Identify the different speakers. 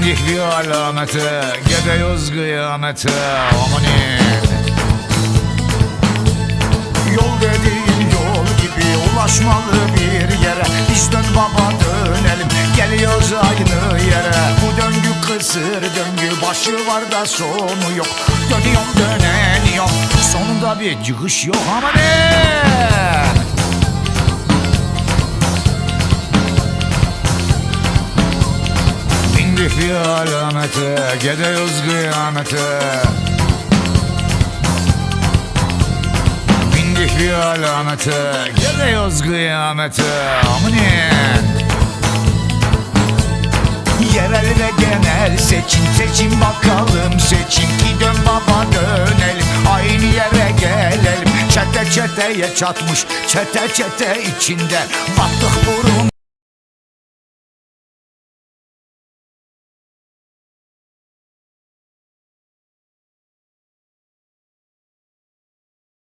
Speaker 1: Bindik bir alamete Gidiyoruz kıyamete Amanin
Speaker 2: Yol dediğin yol gibi ulaşmalı bir yere. Biz dön baba dönelim. Geliyoruz aynı yere. Bu döngü kısır döngü başı var da sonu yok. Dönüyorum döneniyorum.
Speaker 1: Sonunda bir çıkış yok Amanin Bir alamete Gidiyoruz kıyamete Bindik bir alamete Gidiyoruz kıyamete Amanin
Speaker 2: Yerel ve genel seçim seçim bakalım. Seçim Ki dön baba dönelim. Aynı yere gelelim. Çete çeteye çatmış çete çete içinde. Battık